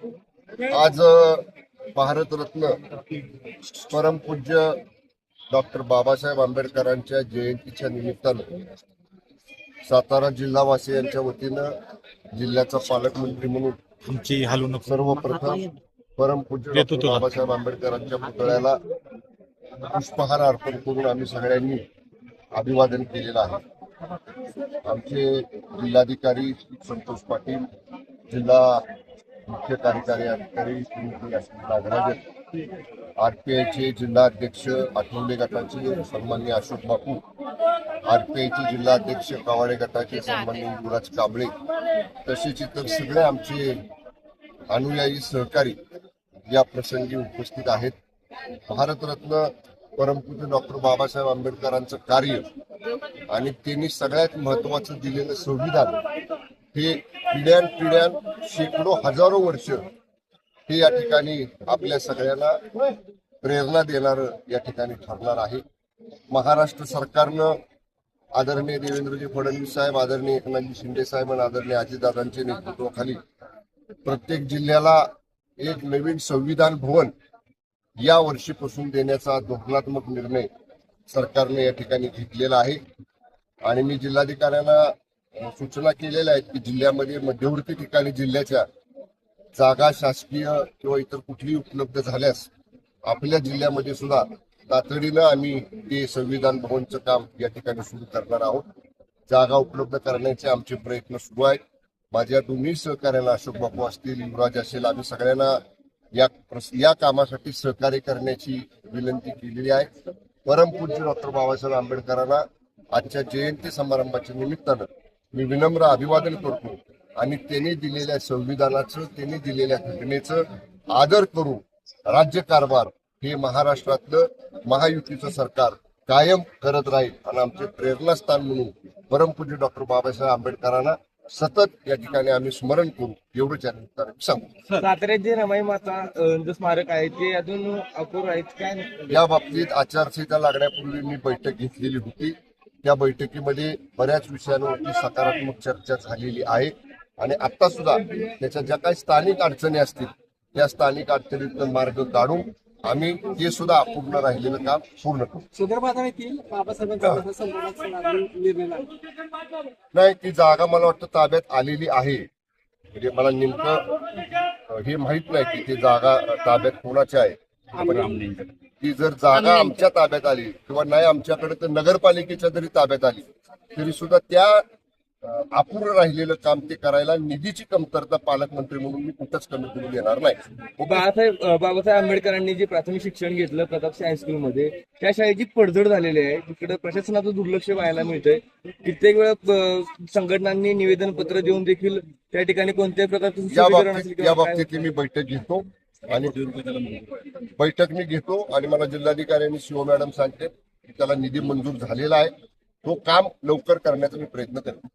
आज भारतरत्न परमपूज्य डॉक्टर बाबासाहेब आंबेडकरांच्या जयंतीच्या निमित्तानं सातारा जिल्हावासियांच्या वतीनं जिल्ह्याचा पालकमंत्री म्हणून तुमची हलवू नको सर्वप्रथम परमपूज्य डॉक्टर. बाबासाहेब आंबेडकरांच्या पुतळ्याला पुष्पहार अर्पण करून आम्ही सगळ्यांनी अभिवादन केलेलं आहे आमचे जिल्हाधिकारी संतोष पाटील जिल्हा मुख्य कार्यकारी अधिकारी श्रीमती अश्विनी आर पी आयचे जिल्हाध्यक्ष आठवले गटाचे सन्मान्य अशोक बापू आर पी आयचे जिल्हाध्यक्ष कावाडे गटाचे सन्मान्य युवराज कांबळे तसेच इतर सगळे आमचे अनुयायी सहकारी या प्रसंगी उपस्थित आहेत. भारतरत्न परमपूज्य डॉक्टर बाबासाहेब आंबेडकरांचं कार्य आणि त्यांनी सगळ्यात महत्वाचं दिलेलं संविधान हे पिढ्यान शेकडो हजारो वर्ष हे या ठिकाणी आपल्या सगळ्यांना प्रेरणा देणारं या ठिकाणी ठरणार आहे. महाराष्ट्र सरकारनं आदरणीय देवेंद्रजी फडणवीस साहेब आदरणीय एकनाथजी शिंदे साहेब आणि आदरणीय अजितदादांच्या नेतृत्वाखाली प्रत्येक जिल्ह्याला एक नवीन संविधान भवन या वर्षीपासून देण्याचा धोरणात्मक निर्णय सरकारने या ठिकाणी घेतलेला आहे. आणि मी जिल्हाधिकाऱ्यांना सूचना केलेल्या आहेत की जिल्ह्यामध्ये मध्यवर्ती ठिकाणी जिल्ह्याच्या जागा शासकीय किंवा इतर कुठलीही उपलब्ध झाल्यास आपल्या जिल्ह्यामध्ये सुद्धा तातडीनं आम्ही ते संविधान भवनचं काम या ठिकाणी सुरू करणार आहोत. जागा उपलब्ध करण्याचे आमचे प्रयत्न सुरू आहेत. माझ्या दोन्ही सहकार्याला अशोक बापू असतील युवराज असेल आम्ही सगळ्यांना या प्रस- या कामासाठी सहकार्य करण्याची विनंती केलेली आहे. परमपूज्य डॉक्टर बाबासाहेब आंबेडकरांना आजच्या जयंती समारंभाच्या निमित्तानं मी विनम्र अभिवादन करतो आणि त्यांनी दिलेल्या संविधानाचं त्यांनी दिलेल्या घटनेचं आदर करून राज्यकारभार हे महाराष्ट्रातलं महायुतीचं सरकार कायम करत राहील आणि आमचे प्रेरणास्थान म्हणून परमपूज्य डॉक्टर बाबासाहेब आंबेडकरांना सतत या ठिकाणी आम्ही स्मरण करू एवढंच या सांगतो. साताऱ्यात जे रमाई माता स्मारक आहे ते अजून अपूर्ण आहेत काय या बाबतीत आचारसंहिता लागण्यापूर्वी मी बैठक घेतलेली होती. त्या बैठकीमध्ये बऱ्याच विषयांवरती सकारात्मक चर्चा झालेली आहे. आणि आता सुद्धा त्याच्या ज्या काही स्थानिक अडचणी असतील त्या स्थानिक अडचणीतून मार्ग काढून आम्ही ते सुद्धा अपूर्ण राहिलेलं काम पूर्ण करू. नाही ती जागा मला वाटतं ताब्यात आलेली आहे. म्हणजे मला नेमकं हे माहीत नाही की ती जागा ताब्यात कोणाची आहे. ती जर जागा आमच्या ताब्यात आली किंवा नाही आमच्याकडे तर नगरपालिकेच्या जरी ताब्यात आली तरी सुद्धा त्या अपूर्ण राहिलेलं काम ते करायला निधीची कमतरता पालकमंत्री म्हणून मी कुठंच कमी करू देणार नाही. बाळासाहेब बाबासाहेब आंबेडकरांनी जे प्राथमिक शिक्षण घेतलं प्रतापसिंह हायस्कूल मध्ये त्या शाळेची पडझड झालेली आहे. तिकडे प्रशासनाचं दुर्लक्ष पाहायला मिळतंय. कित्येक वेळा संघटनांनी निवेदन पत्र देऊन देखील त्या ठिकाणी कोणत्याही प्रकारचं या बाबतीतली मी बैठक घेतो. आणि बैठक मी घेतो आणि मला जिल्हाधिकाऱ्यांनी शिव मॅडम सांगते की त्याला निधी मंजूर झालेला आहे. तो काम लवकर करण्याचा मी प्रयत्न करतो